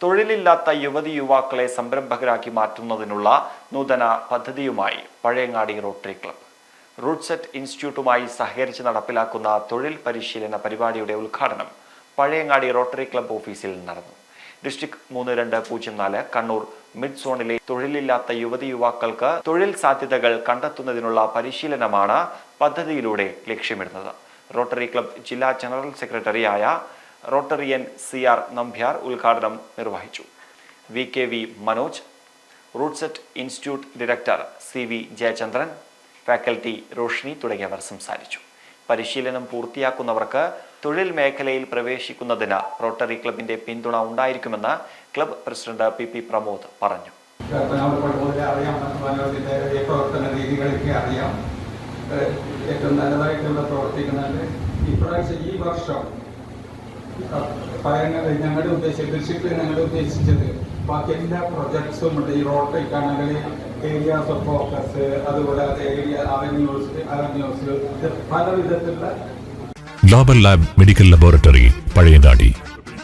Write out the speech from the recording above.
തൊഴിലില്ലാത്ത യുവതി യുവാക്കളെ സംരംഭകരാക്കി മാറ്റുന്നതിനുള്ള നൂതന പദ്ധതിയുമായി പഴയങ്ങാടി റോട്ടറി ക്ലബ്ബ് റൂട്ട്സെറ്റ് ഇൻസ്റ്റിറ്റ്യൂട്ടുമായി സഹകരിച്ച് നടപ്പിലാക്കുന്ന തൊഴിൽ പരിശീലന പരിപാടിയുടെ ഉദ്ഘാടനം പഴയങ്ങാടി റോട്ടറി ക്ലബ്ബ് ഓഫീസിൽ നടന്നു. ഡിസ്ട്രിക്ട് മൂന്ന് രണ്ട് പൂജ്യം നാല് കണ്ണൂർ മിഡ് സോണിലെ തൊഴിലില്ലാത്ത യുവതി യുവാക്കൾക്ക് തൊഴിൽ സാധ്യതകൾ കണ്ടെത്തുന്നതിനുള്ള പരിശീലനമാണ് പദ്ധതിയിലൂടെ ലക്ഷ്യമിടുന്നത്. റോട്ടറി ക്ലബ്ബ് ജില്ലാ ജനറൽ സെക്രട്ടറിയായ റോട്ടറിയൻ സി ആർ നമ്പ്യാർ ഉദ്ഘാടനം നിർവഹിച്ചു. V K V Manoj RUDSET institute director C V Jayachandran faculty Roshini തുടങ്ങിയവർ സംസാരിച്ചു. പരിശീലനം പൂർത്തിയാക്കുന്നവർക്ക് തൊഴിൽ മേഖലയിൽ പ്രവേശിക്കുന്നതിന് റോട്ടറി ക്ലബിന്റെ പിന്തുണ ഉണ്ടായിരിക്കുമെന്ന് club president P P Pramod പറഞ്ഞു. ഏറ്റവും നല്ലതായിട്ടുള്ള പ്രവർത്തിക്കുന്നുണ്ട് ഇപ്രാവശ്യം ഈ വർഷം പറയുന്നത് ഞങ്ങളുടെ ഉദ്ദേശം കൃഷിക്ക് ഞങ്ങളുടെ ഉദ്ദേശിച്ചത് ബാക്കി എല്ലാ പ്രൊജക്ട്സും ഉണ്ട്. ഈ റോട്ടറിക്കാണെങ്കിൽ ഏരിയാസ് ഓഫ് ഫോക്കസ് അതുപോലെ ഏരിയ അവന്യൂസ് അവന്യൂസ് പല വിധത്തിലുള്ള global lab medical laboratory Pazhayangadi.